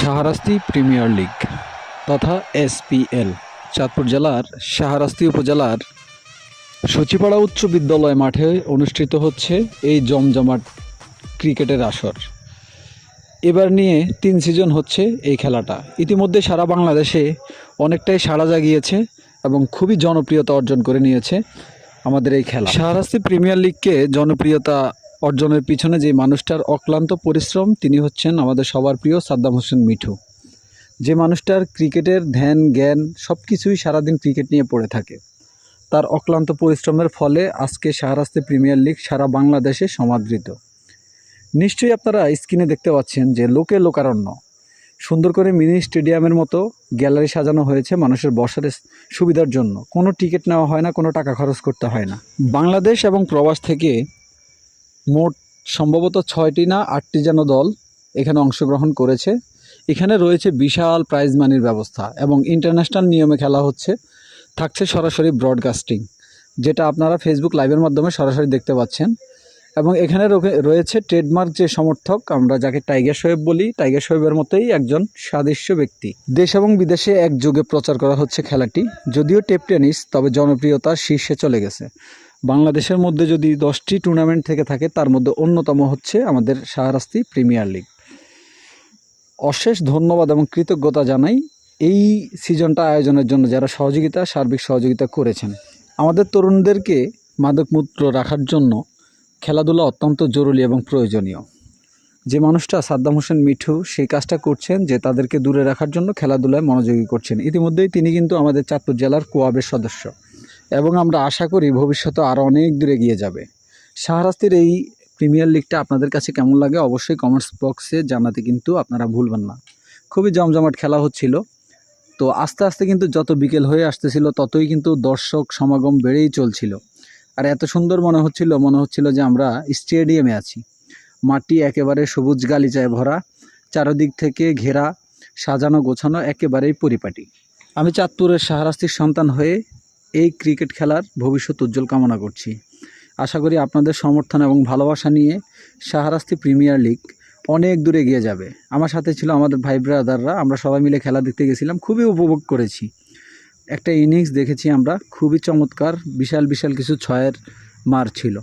Shahrasti premier league তথা SPL, Chandpur জেলার শাহরাস্তি উপজেলার সচিপাড়া উচ্চ বিদ্যালয় মাঠে অনুষ্ঠিত হচ্ছে এই জমজমাট ক্রিকেটের আসর। এবার নিয়ে তিন সিজন হচ্ছে এই খেলাটা। ইতিমধ্যে সারা বাংলাদেশে অনেকটাই সাড়া জাগিয়েছে এবং খুবই জনপ্রিয়তা অর্জন করে নিয়েছে আমাদের এই খেলা। শাহরাস্তি প্রিমিয়ার লিগকে জনপ্রিয়তা অর্জনের পিছনে যে মানুষটার অক্লান্ত পরিশ্রম, তিনি হচ্ছেন আমাদের সবার প্রিয় সাদ্দাম হোসেন মিঠু। যে মানুষটার ক্রিকেটের ধ্যান, জ্ঞান সব কিছুই সারাদিন ক্রিকেট নিয়ে পড়ে থাকে। তার অক্লান্ত পরিশ্রমের ফলে আজকে শাহরাস্তে প্রিমিয়ার লিগ সারা বাংলাদেশে সমাদৃত। নিশ্চয়ই আপনারা স্ক্রিনে দেখতে পাচ্ছেন যে লোকে লোকারণ্য। সুন্দর করে মিনি স্টেডিয়ামের মতো গ্যালারি সাজানো হয়েছে মানুষের বসার সুবিধার জন্য। কোনো টিকিট নেওয়া হয় না, কোনো টাকা খরচ করতে হয় না। বাংলাদেশ এবং প্রবাস থেকে মোট সম্ভবত ছয়টি না আটটি যেন দল এখানে অংশগ্রহণ করেছে। এখানে রয়েছে বিশাল প্রাইজ মানির ব্যবস্থা এবং ইন্টারন্যাশনাল নিয়মে খেলা হচ্ছে। থাকছে সরাসরি ব্রডকাস্টিং যেটা আপনারা ফেসবুক লাইভের মাধ্যমে সরাসরি দেখতে পাচ্ছেন। এবং এখানে রয়েছে ট্রেডমার্ক যে সমর্থক, আমরা যাকে টাইগার শোয়েব বলি টাইগার শোয়েবের মতোই একজন সাদৃশ্য ব্যক্তি। দেশ এবং বিদেশে এক একযোগে প্রচার করা হচ্ছে খেলাটি, যদিও টেপ টেনিস, তবে জনপ্রিয়তার শীর্ষে চলে গেছে। বাংলাদেশের মধ্যে যদি দশটি টুর্নামেন্ট থেকে থাকে, তার মধ্যে অন্যতম হচ্ছে আমাদের শাহরাস্তি প্রিমিয়ার লিগ অশেষ ধন্যবাদ এবং কৃতজ্ঞতা জানাই এই সিজনটা আয়োজনের জন্য যারা সহযোগিতা, সার্বিক সহযোগিতা করেছেন। আমাদের তরুণদেরকে মাদকমুক্ত রাখার জন্য খেলাধুলা অত্যন্ত জরুরি এবং প্রয়োজনীয়। যে মানুষটা সাদ্দাম হোসেন মিঠু, সেই কাজটা করছেন যে তাদেরকে দূরে রাখার জন্য খেলাধুলায় মনোযোগী করছেন। ইতিমধ্যেই তিনি কিন্তু আমাদের চাঁদপুর জেলার কোয়াবের সদস্য। এবং আমরা আশা করি ভবিষ্যতে আরও অনেক দূরে গিয়ে যাবে। শাহরাস্তির এই প্রিমিয়ার লিগটা আপনাদের কাছে কেমন লাগে অবশ্যই কমেন্টস বক্সে জানাতে কিন্তু আপনারা ভুলবেন না। খুবই জমজমাট খেলা হচ্ছিল। তো আস্তে আস্তে কিন্তু যত বিকেল হয়ে আসতেছিল, ততই কিন্তু দর্শক সমাগম বেড়েই চলছিল। আর এত সুন্দর মনে হচ্ছিল মনে হচ্ছিল যে আমরা স্টেডিয়ামে আছি। মাটি একেবারে সবুজ গালিচায় ভরা, চারদিক থেকে ঘেরা, সাজানো গোছানো একেবারেই পরিপাটি। আমি চাঁদপুরের শাহরাস্তির সন্তান হয়ে এই ক্রিকেট খেলার ভবিষ্যৎ উজ্জ্বল কামনা করছি। আশা করি আপনাদের সমর্থন এবং ভালোবাসা নিয়ে শাহরাস্তি প্রিমিয়ার লিগ অনেক দূরে এগিয়ে যাবে। আমার সাথে ছিল আমাদের ভাই ব্রাদাররা, আমরা সবাই মিলে খেলা দেখতে গেছিলাম, খুবই উপভোগ করেছি। একটা ইনিংস দেখেছি আমরা, খুবই চমৎকার, বিশাল বিশাল কিছু ছয়ের মার ছিল।